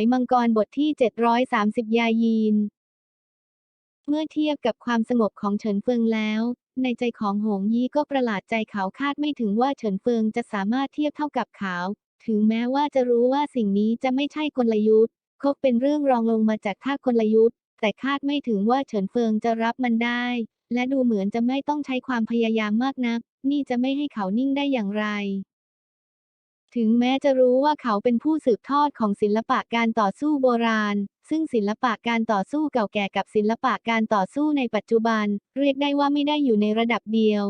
ยมังกรบทที่ 730 ยายีน เมื่อเทียบกับความสงบของเฉินเฟิงแล้ว ในใจของหงยี่ก็ประหลาดใจเขาคาดไม่ถึงว่าเฉินเฟิงจะสามารถเทียบเท่ากับเขา ถึงแม้ว่าจะรู้ว่าสิ่งนี้จะไม่ใช่กลยุทธ์ก็เป็นเรื่องรองลงมาจากท่ากลยุทธ์ แต่คาดไม่ถึงว่าเฉินเฟิงจะรับมันได้ และดูเหมือนจะไม่ต้องใช้ความพยายามมากนัก นี่จะไม่ให้เขานิ่งได้อย่างไร ถึงแม้จะรู้ว่าเขาเป็นผู้สืบทอดของศิลปะการต่อสู้โบราณ ซึ่งศิลปะการต่อสู้เก่าแก่กับศิลปะการต่อสู้ในปัจจุบัน เรียกได้ว่าไม่ได้อยู่ในระดับเดียว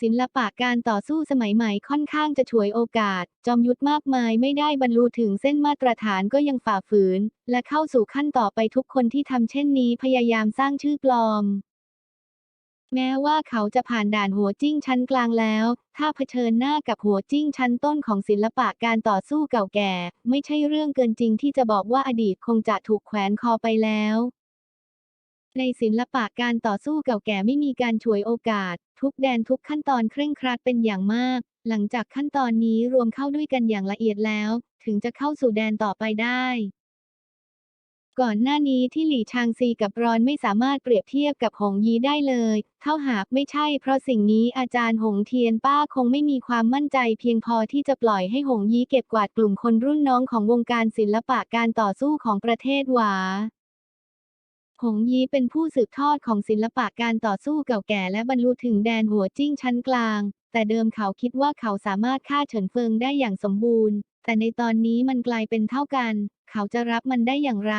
ศิลปะการต่อสู้สมัยใหม่ค่อนข้างจะฉวยโอกาส จอมยุทธมากมายไม่ได้บรรลุถึงเส้นมาตรฐานก็ยังฝ่าฝืน และเข้าสู่ขั้นต่อไปทุกคนที่ทำเช่นนี้พยายามสร้างชื่อปลอม แม้ว่าเขาจะผ่านด่านหัวจิ้งชั้นกลางแล้ว ถ้าเผชิญหน้ากับหัวจิ้งชั้นต้นของศิลปะการต่อสู้เก่าแก่ ไม่ใช่เรื่องเกินจริงที่จะบอกว่าอดีตคงจะถูกแขวนคอไปแล้ว ในศิลปะการต่อสู้เก่าแก่ไม่มีการฉวยโอกาส ทุกแดนทุกขั้นตอนเคร่งครัดเป็นอย่างมาก หลังจากขั้นตอนนี้รวมเข้าด้วยกันอย่างละเอียดแล้ว ถึงจะเข้าสู่แดนต่อไปได้ ก่อนหน้านี้ที่หลี่ชางซีกับรอนไม่สามารถเปรียบเทียบกับหงยีได้เลย เท่าหากไม่ใช่เพราะสิ่งนี้อาจารย์หงเทียนป้าคงไม่มีความมั่นใจเพียงพอที่จะปล่อยให้หงยีเก็บกวาดกลุ่มคนรุ่นน้องของวงการศิลปะการต่อสู้ของประเทศหวาหงยีเป็นผู้สืบทอดของศิลปะการต่อสู้เก่าแก่และบรรลุถึงแดนหัวจิ้งชั้นกลาง แต่เดิมเขาคิดว่าเขาสามารถฆ่าเฉินเฟิงได้อย่างสมบูรณ์ แต่ในตอนนี้มันกลายเป็นเท่ากัน เขาจะรับมันได้อย่างไร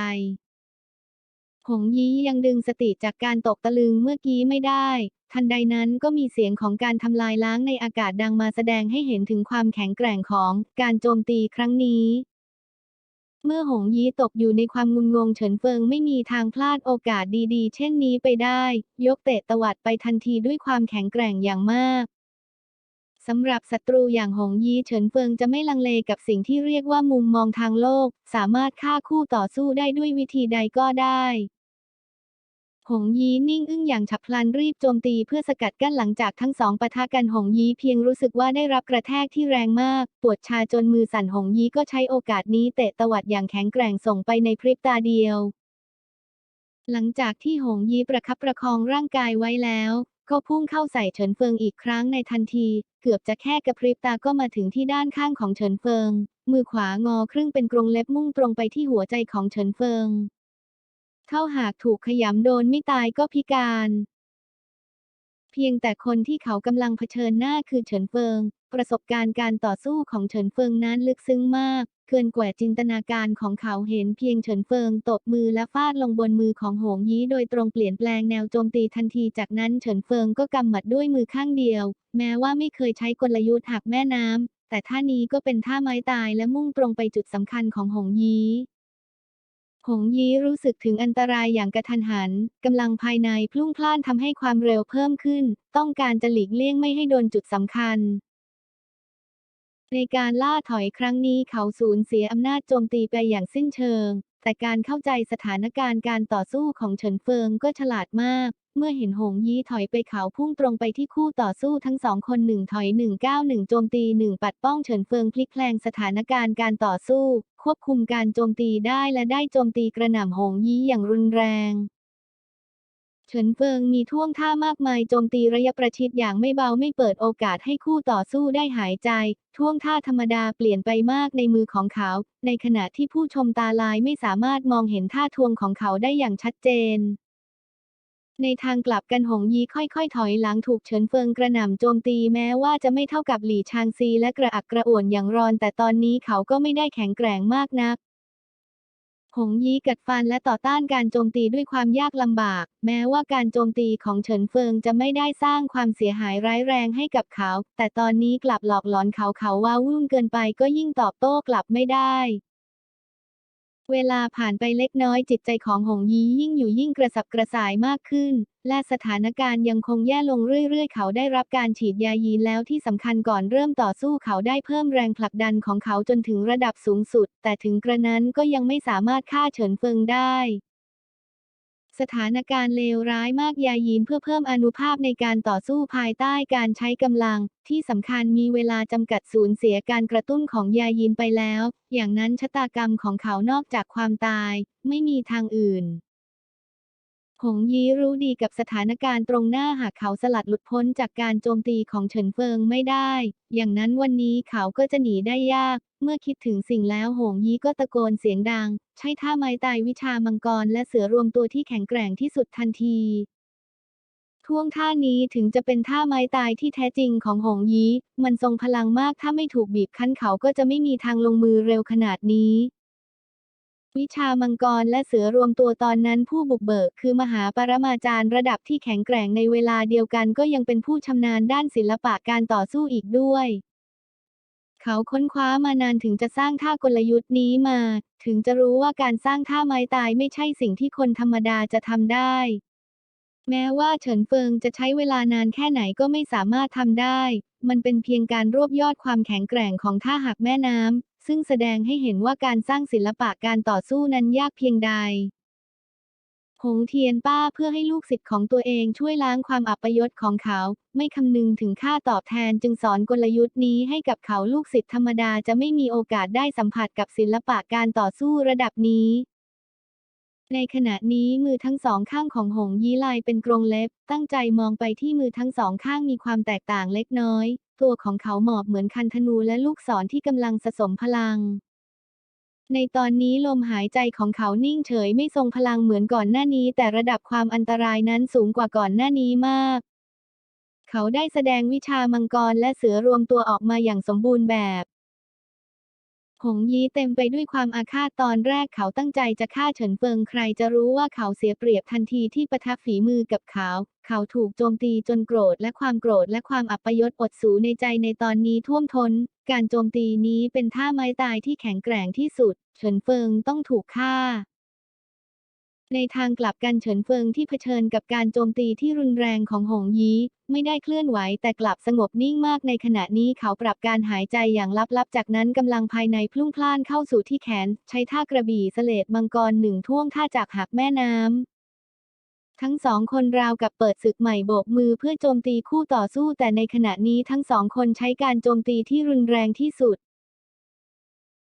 หงยียังดึงสติจากการตกตะลึงเมื่อกี้ไม่ได้ ทันใดนั้นก็มีเสียงของการทำลายล้างในอากาศดังมาแสดงให้เห็นถึงความแข็งแกร่งของการโจมตีครั้งนี้เมื่อหงยีตกอยู่ในความงุนงงเฉินเฟิงไม่มีทางพลาดโอกาสดีๆ เช่นนี้ไปได้ ยกเตะตวัดไปทันทีด้วยความแข็งแกร่งอย่างมาก สำหรับศัตรูอย่างหงยีเฉินเฟิงจะไม่ลังเลกับสิ่งที่เรียกว่ามุมมองทางโลก สามารถฆ่าคู่ต่อสู้ได้ด้วยวิธีใดก็ได้หงยีนิ่งอึ้งอย่างฉับพลันรีบโจมตีเพื่อสกัดกั้นหลังจากทั้งสองปะทะกันหงยีเพียงรู้สึกว่าได้รับกระแทกที่แรงมาก ปวดชาจนมือสั่นหงยีก็ใช้โอกาสนี้เตะตวัดอย่างแข็งแกร่งส่งไปในพริบตาเดียว หลังจากที่หงยีประคับประคองร่างกายไว้แล้ว ก็พุ่งเข้าใส่เฉินเฟิงอีกครั้งในทันที เกือบจะแค่กระพริบตาก็มาถึงที่ด้านข้างของเฉินเฟิง มือขวางอครึ่งเป็นกรงเล็บมุ่งตรงไปที่หัวใจของเฉินเฟิง เข้าหากถูกขยำโดนไม่ตายก็พิการ เพียงแต่คนที่เขากำลังเผชิญหน้าคือเฉินเฟิง ประสบการณ์การต่อสู้ของเฉินเฟิงนั้นลึกซึ้งมาก เกินกว่าจินตนาการของเขาเห็นเพียงเฉินเฟิงตบมือและฟาดลงบนมือของหงยี้โดยตรงเปลี่ยนแปลงแนวโจมตีทันทีจากนั้นเฉินเฟิงก็กำหมัดด้วยมือข้างเดียว แม้ว่าไม่เคยใช้กลยุทธ์หักแม่น้ำแต่ท่านี้ก็เป็นท่าไม้ตายและมุ่งตรงไปจุดสำคัญของหงยี้หงยี้รู้สึกถึงอันตรายอย่างกระทันหัน กำลังภายในพลุ่งพล่านทำให้ความเร็วเพิ่มขึ้น ต้องการจะหลีกเลี่ยงไม่ให้โดนจุดสำคัญ ในการล่าถอยครั้งนี้เขาสูญเสียอำนาจโจมตีไปอย่างสิ้นเชิง แต่การเข้าใจสถานการณ์การต่อสู้ของเฉินเฟิงก็ฉลาดมาก เมื่อเห็นหงยี้ถอยไปเขาพุ่งตรงไปที่คู่ต่อสู้ทั้งสองคนหนึ่งถอยหนึ่งก้าวหนึ่งโจมตีหนึ่งปัดป้องเฉินเฟิงพลิกแพลงสถานการณ์การต่อสู้ ควบคุมการโจมตีได้และได้โจมตีกระหน่ำหงยี้อย่างรุนแรง เฉินเฟิงมีท่วงท่ามากมายโจมตีระยะประชิดอย่างไม่เบาไม่เปิดโอกาสให้คู่ต่อสู้ได้หายใจ ท่วงท่าธรรมดาเปลี่ยนไปมากในมือของเขา ในขณะที่ผู้ชมตาลายไม่สามารถมองเห็นท่าทวงของเขาได้อย่างชัดเจนในทางกลับกันหงยีค่อยๆ ถอยหลังถูกเฉินเฟิงกระหน่ำโจมตีแม้ว่าจะไม่เท่ากับหลี่ชางซีและกระอักกระอ่วนอย่างรอน แต่ตอนนี้เขาก็ไม่ได้แข็งแกร่งมากนัก หงยีกัดฟันและต่อต้านการโจมตีด้วยความยากลำบาก แม้ว่าการโจมตีของเฉินเฟิงจะไม่ได้สร้างความเสียหายร้ายแรงให้กับเขา แต่ตอนนี้กลับหลอกหลอนเขาเขาว่าวุ่นเกินไปก็ยิ่งตอบโต้กลับไม่ได้ เวลาผ่านไปเล็กน้อยจิตใจของหงยียิ่งอยู่ยิ่งกระสับกระส่ายมากขึ้น และสถานการณ์ยังคงแย่ลงเรื่อยๆ เขาได้รับการฉีดยายีนแล้วที่สำคัญก่อนเริ่มต่อสู้เขาได้เพิ่มแรงผลักดันของเขาจนถึงระดับสูงสุด แต่ถึงกระนั้นก็ยังไม่สามารถฆ่าเฉินเฟิงได้ สถานการณ์เลวร้ายมากยายีนเพื่อเพิ่มอนุภาพในการต่อสู้ภายใต้การใช้กำลัง ที่สำคัญมีเวลาจำกัดสูญเสียการกระตุ้นของยายีนไปแล้ว อย่างนั้นชะตากรรมของเขานอกจากความตาย ไม่มีทางอื่น หงยีรู้ดีกับสถานการณ์ตรงหน้าหากเขาสลัดหลุดพ้นจากการโจมตีของเฉินเฟิงไม่ได้ อย่างนั้นวันนี้เขาก็จะหนีได้ยาก เมื่อคิดถึงสิ่งแล้วหงยีก็ตะโกนเสียงดัง ใช้ท่าไม้ตายวิชามังกรและเสือรวมตัวที่แข็งแกร่งที่สุดทันทีท่วงท่านี้ถึงจะเป็นท่าไม้ตายที่แท้จริงของหงยีมันทรงพลังมากถ้าไม่ถูกบีบคั้นเขาก็จะไม่มีทางลงมือเร็วขนาดนี้ วิชามังกรและเสือรวมตัวตอนนั้นผู้บุกเบิกคือมหาปรมาจารย์ระดับที่แข็งแกร่งในเวลาเดียวกันก็ยังเป็นผู้ชำนาญด้านศิลปะการต่อสู้อีกด้วย เขาค้นคว้ามานานถึงจะสร้างท่ากลยุทธ์นี้มา ถึงจะรู้ว่าการสร้างท่าไม้ตายไม่ใช่สิ่งที่คนธรรมดาจะทำได้ แม้ว่าเฉินเฟิงจะใช้เวลานานแค่ไหนก็ไม่สามารถทำได้ มันเป็นเพียงการรวบยอดความแข็งแกร่งของท่าหักแม่น้ำ ซึ่งแสดงให้เห็นว่าการสร้างศิลปะการต่อสู้นั้นยากเพียงใด หงเทียนป้าเพื่อให้ลูกศิษย์ของตัวเองช่วยล้างความอัปยศของเขา ไม่คำนึงถึงค่าตอบแทนจึงสอนกลยุทธ์นี้ให้กับเขาลูกศิษย์ธรรมดาจะไม่มีโอกาสได้สัมผัสกับศิลปะการต่อสู้ระดับนี้ในขณะนี้มือทั้งสองข้างของหงยีลายเป็นกรงเล็บ ตั้งใจมองไปที่มือทั้งสองข้างมีความแตกต่างเล็กน้อย ตัวของเขาหมอบเหมือนคันธนูและลูกศรที่กำลังสะสมพลัง ในตอนนี้ลมหายใจของเขานิ่งเฉยไม่ทรงพลังเหมือนก่อนหน้านี้ แต่ระดับความอันตรายนั้นสูงกว่าก่อนหน้านี้มาก เขาได้แสดงวิชามังกรและเสือรวมตัวออกมาอย่างสมบูรณ์แบบ หงยีเต็มไปด้วยความอาฆาตตอนแรกเขาตั้งใจจะฆ่าเฉินเฟิงใครจะรู้ว่าเขาเสียเปรียบทันทีที่ประทับฝีมือกับเขา เขาถูกโจมตีจนโกรธและความโกรธและความอัปยศอดสูในใจในตอนนี้ท่วมทน้น การโจมตีนี้เป็นท่าไม้ตายที่แข็งแกร่งที่สุด เฉินเฟิงต้องถูกฆ่า ในทางกลับกันเฉินเฟิงที่เผชิญกับการโจมตีที่รุนแรงของหงยีไม่ได้เคลื่อนไหวแต่กลับสงบนิ่งมากในขณะนี้เขาปรับการหายใจอย่างลับๆ จากนั้นกำลังภายในพลุ่งพล่านเข้าสู่ที่แขน ใช้ท่ากระบี่เสลดมังกรหนึ่งท่วงท่าจากหักแม่น้ำทั้งสองคนราวกับเปิดศึกใหม่โบกมือเพื่อโจมตีคู่ต่อสู้แต่ในขณะนี้ทั้งสองคนใช้การโจมตีที่รุนแรงที่สุด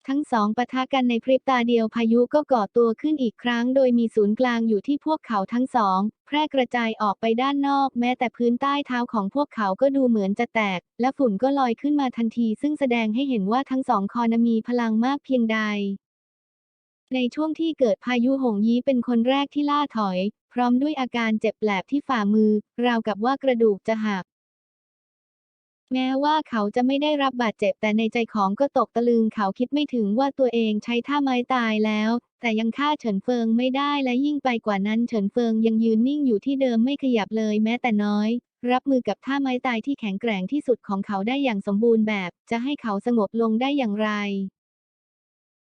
ทั้งสองปะทะกันในพริบตาเดียวพายุก็ก่อตัวขึ้นอีกครั้ง โดยมีศูนย์กลางอยู่ที่พวกเขาทั้งสอง แพร่กระจายออกไปด้านนอก แม้แต่พื้นใต้เท้าของพวกเขาก็ดูเหมือนจะแตก และฝุ่นก็ลอยขึ้นมาทันที ซึ่งแสดงให้เห็นว่าทั้งสองคอนมีพลังมากเพียงใด ในช่วงที่เกิดพายุหงยีเป็นคนแรกที่ล่าถอย พร้อมด้วยอาการเจ็บแปลบที่ฝ่ามือ ราวกับว่ากระดูกจะหัก แม้ว่าเขาจะไม่ได้รับบาดเจ็บแต่ในใจของก็ตกตะลึงเขาคิดไม่ถึงว่าตัวเองใช้ท่าไม้ตายแล้ว แต่ยังฆ่าเฉินเฟิงไม่ได้และยิ่งไปกว่านั้นเฉินเฟิงยังยืนนิ่งอยู่ที่เดิมไม่ขยับเลยแม้แต่น้อย รับมือกับท่าไม้ตายที่แข็งแกร่งที่สุดของเขาได้อย่างสมบูรณ์แบบ จะให้เขาสงบลงได้อย่างไร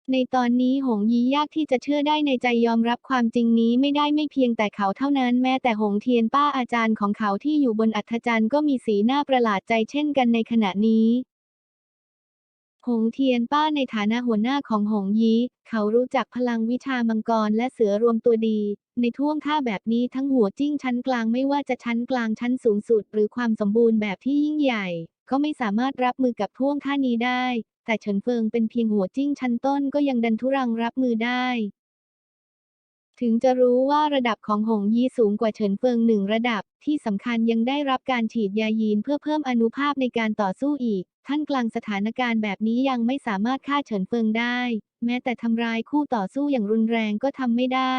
ในตอนนี้หงยียากที่จะเชื่อได้ในใจยอมรับความจริงนี้ไม่ได้ไม่เพียงแต่เขาเท่านั้นแม้แต่หงเทียนป้าอาจารย์ของเขาที่อยู่บนอัฐจันทร์ก็มีสีหน้าประหลาดใจเช่นกันในขณะนี้ หงเทียนป้าในฐานะหัวหน้าของหงยีเขารู้จักพลังวิชามังกรและเสือรวมตัวดี ในท่วงท่าแบบนี้ทั้งหัวจิ้งชั้นกลางไม่ว่าจะชั้นกลางชั้นสูงสุดหรือความสมบูรณ์แบบที่ยิ่งใหญ่ ก็ไม่สามารถรับมือกับท่วงท่านี้ได้ แต่เฉินเฟิงเป็นเพียงหัวจิ้งชั้นต้นก็ยังดันทุรังรับมือได้ ถึงจะรู้ว่าระดับของหงยีสูงกว่าเฉินเฟิงหนึ่งระดับ ที่สำคัญยังได้รับการฉีดยายีนเพื่อเพิ่มอนุภาพในการต่อสู้อีก ท่านกลางสถานการณ์แบบนี้ยังไม่สามารถฆ่าเฉินเฟิงได้ แม้แต่ทำร้ายคู่ต่อสู้อย่างรุนแรงก็ทำไม่ได้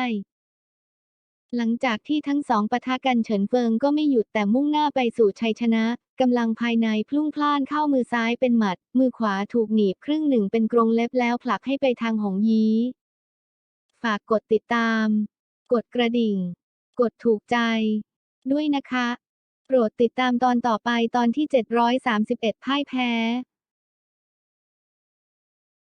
หลังจากที่ทั้งสองปะทะกันเฉินเฟิงก็ไม่หยุดแต่มุ่งหน้าไปสู่ชัยชนะกำลังภายในพลุ่งพล่านเข้ามือซ้ายเป็นหมัด มือขวาถูกหนีบครึ่งหนึ่งเป็นกรงเล็บแล้วผลักให้ไปทางหงยีฝากกดติดตาม กดกระดิ่ง กดถูกใจ ด้วยนะคะ โปรดติดตามตอนต่อไปตอนที่ 731 พ่ายแพ้